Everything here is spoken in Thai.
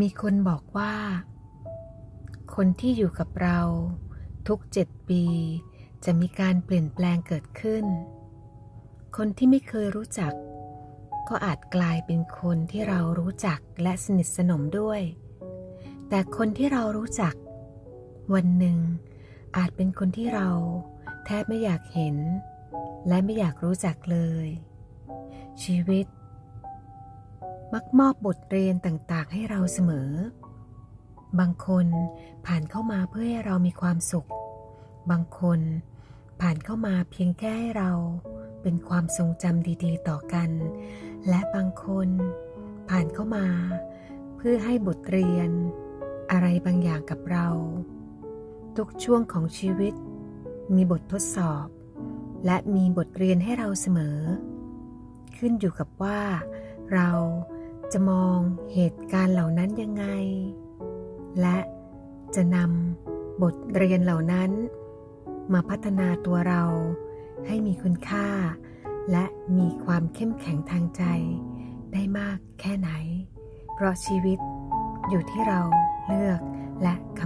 มีคนบอกว่า คนที่อยู่กับเราทุกเจ็ดปี จะมีการเปลี่ยนแปลงเกิดขึ้น คนที่ไม่เคยรู้จัก ก็อาจกลายเป็นคนที่เรารู้จักและสนิทสนมด้วย แต่คนที่เรารู้จัก วันหนึ่ง อาจเป็นคนที่เราแทบไม่อยากเห็น และไม่อยากรู้จักเลย ชีวิต มักมอบบทเรียนต่างๆ ให้เราเสมอ บางคนผ่านเข้ามาเพื่อให้เรามีความสุข บางคนผ่านเข้ามาเพียงแค่ให้เราเป็นความทรงจำดีๆ ต่อกัน และบางคนผ่านเข้ามา เพื่อให้บทเรียน อะไรบางอย่างกับเรา ทุกช่วงของชีวิต มีบททดสอบ และมีบทเรียนให้เราเสมอ ขึ้นอยู่กับว่า จะมองเหตุการณ์เหล่านั้นยังไง และจะนำบทเรียนเหล่านั้น มาพัฒนาตัวเราให้มีคุณค่า และมีความเข้มแข็งทางใจ ได้มากแค่ไหน เพราะชีวิตอยู่ที่เราเลือกและคำ